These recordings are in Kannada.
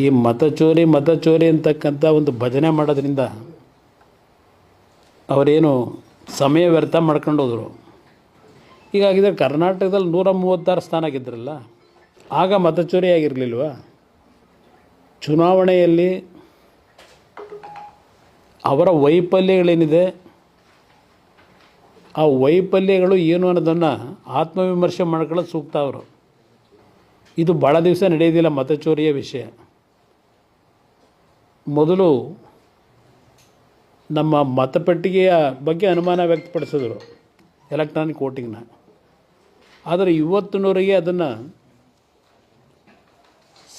ಈ ಮತಚೋರಿ ಮತಚೋರಿ ಅಂತಕ್ಕಂಥ ಒಂದು ಭಜನೆ ಮಾಡೋದ್ರಿಂದ ಅವರೇನು ಸಮಯ ವ್ಯರ್ಥ ಮಾಡ್ಕೊಂಡು ಹೋದರು. ಹೀಗಾಗಿದ್ರೆ ಕರ್ನಾಟಕದಲ್ಲಿ ನೂರ ಮೂವತ್ತಾರು ಸ್ಥಾನ ಗೆದ್ರಲ್ಲ, ಆಗ ಮತಚೋರಿ ಆಗಿರಲಿಲ್ವ? ಚುನಾವಣೆಯಲ್ಲಿ ಅವರ ವೈಫಲ್ಯಗಳೇನಿದೆ, ಆ ವೈಫಲ್ಯಗಳು ಏನು ಅನ್ನೋದನ್ನು ಆತ್ಮವಿಮರ್ಶೆ ಮಾಡ್ಕೊಳ್ಳೋದು ಸೂಕ್ತ ಅವರು. ಇದು ಭಾಳ ದಿವಸ ನಡೆಯೋದಿಲ್ಲ ಮತಚೋರಿಯ ವಿಷಯ. ಮೊದಲು ನಮ್ಮ ಮತಪೆಟ್ಟಿಗೆಯ ಬಗ್ಗೆ ಅನುಮಾನ ವ್ಯಕ್ತಪಡಿಸಿದರು ಎಲೆಕ್ಟ್ರಾನಿಕ್ ವೋಟಿಂಗ್ನ. ಆದರೆ ಇವತ್ತಿನವರೆಗೆ ಅದನ್ನು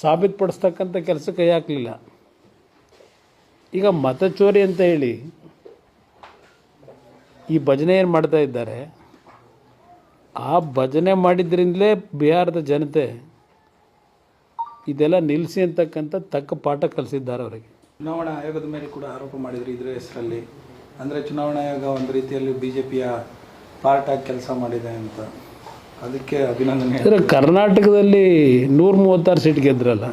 ಸಾಬೀತುಪಡಿಸ್ತಕ್ಕಂಥ ಕೆಲಸ ಕೈ ಹಾಕಲಿಲ್ಲ. ಈಗ ಮತಚೋರಿ ಅಂತ ಹೇಳಿ ಈ ಭಜನೆ ಏನು ಮಾಡ್ತಾ ಇದ್ದಾರೆ? ಆ ಭಜನೆ ಮಾಡಿದ್ರಿಂದಲೇ ಬಿಹಾರದ ಜನತೆ ಇದೆಲ್ಲ ನಿಲ್ಲಿಸಿ ಅಂತಕ್ಕಂಥ ತಕ್ಕ ಪಾಠ ಕಲಿಸಿದ್ದಾರೆ ಅವರಿಗೆ. ಚುನಾವಣಾ ಆಯೋಗದ ಮೇಲೆ ಕೂಡ ಆರೋಪ ಮಾಡಿದ್ರು ಇದ್ರ ಹೆಸರಲ್ಲಿ. ಅಂದರೆ ಚುನಾವಣಾ ಆಯೋಗ ಒಂದು ರೀತಿಯಲ್ಲಿ ಬಿ ಜೆ ಪಿಯ ಪಾರ್ಟ್ ಆಗಿ ಕೆಲಸ ಮಾಡಿದೆ ಅಂತ. ಅದಕ್ಕೆ ಅಭಿನಂದನೆ ಅಂದರೆ ಕರ್ನಾಟಕದಲ್ಲಿ ನೂರ ಮೂವತ್ತಾರು ಸೀಟ್ ಗೆದ್ರಲ್ಲ?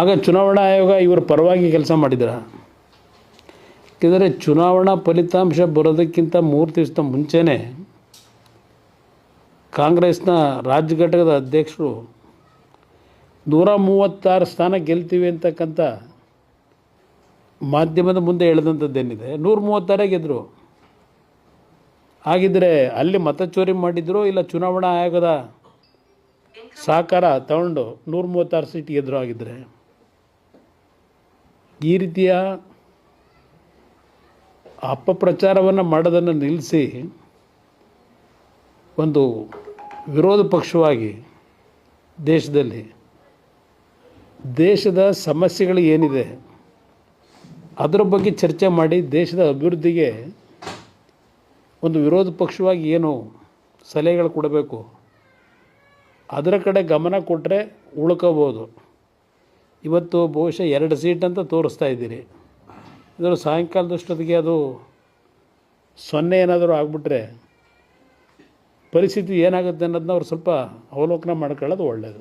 ಆಗ ಚುನಾವಣಾ ಆಯೋಗ ಇವರ ಪರವಾಗಿ ಕೆಲಸ ಮಾಡಿದ್ರ? ಯಾಕೆಂದರೆ ಚುನಾವಣಾ ಫಲಿತಾಂಶ ಬರೋದಕ್ಕಿಂತ ಮೂರು ದಿವಸದ ಮುಂಚೆನೇ ಕಾಂಗ್ರೆಸ್ನ ರಾಜ್ಯ ಘಟಕದ ಅಧ್ಯಕ್ಷರು ನೂರ ಮೂವತ್ತಾರು ಸ್ಥಾನ ಗೆಲ್ತೀವಿ ಅಂತಕ್ಕಂಥ ಮಾಧ್ಯಮದ ಮುಂದೆ ಎಳೆದಂಥದ್ದೇನಿದೆ? ನೂರ ಮೂವತ್ತಾರೇ ಗೆದ್ದರು ಹಾಗಿದ್ದರೆ ಅಲ್ಲಿ ಮತ ಚೋರಿ ಮಾಡಿದ್ರು ಇಲ್ಲ ಚುನಾವಣಾ ಆಯೋಗದ ಸಹಕಾರ ತಗೊಂಡು ನೂರ ಮೂವತ್ತಾರು ಸೀಟ್ ಗೆದ್ರು ಆಗಿದ್ದರೆ ಈ ರೀತಿಯ ಅಪಪ್ರಚಾರವನ್ನು ಮಾಡೋದನ್ನು ನಿಲ್ಲಿಸಿ ಒಂದು ವಿರೋಧ ಪಕ್ಷವಾಗಿ ದೇಶದಲ್ಲಿ ದೇಶದ ಸಮಸ್ಯೆಗಳು ಏನಿದೆ? ಅದರ ಬಗ್ಗೆ ಚರ್ಚೆ ಮಾಡಿ ದೇಶದ ಅಭಿವೃದ್ಧಿಗೆ ಒಂದು ವಿರೋಧ ಪಕ್ಷವಾಗಿ ಏನು ಸಲಹೆಗಳು ಕೊಡಬೇಕು, ಅದರ ಕಡೆ ಗಮನ ಕೊಟ್ಟರೆ ಉಳ್ಕೋಬೋದು ಇವತ್ತು ಬಹುಶಃ ಎರಡು ಸೀಟ್ ಅಂತ ತೋರಿಸ್ತಾ ಇದ್ದೀರಿ. ಇದರ ಸಾಯಂಕಾಲದಷ್ಟೊತ್ತಿಗೆ ಅದು ಸೊನ್ನೆ ಏನಾದರೂ ಆಗಿಬಿಟ್ರೆ ಪರಿಸ್ಥಿತಿ ಏನಾಗುತ್ತೆ ಅನ್ನೋದನ್ನ ಅವ್ರು ಸ್ವಲ್ಪ ಅವಲೋಕನ ಮಾಡ್ಕೊಳ್ಳೋದು ಒಳ್ಳೆಯದು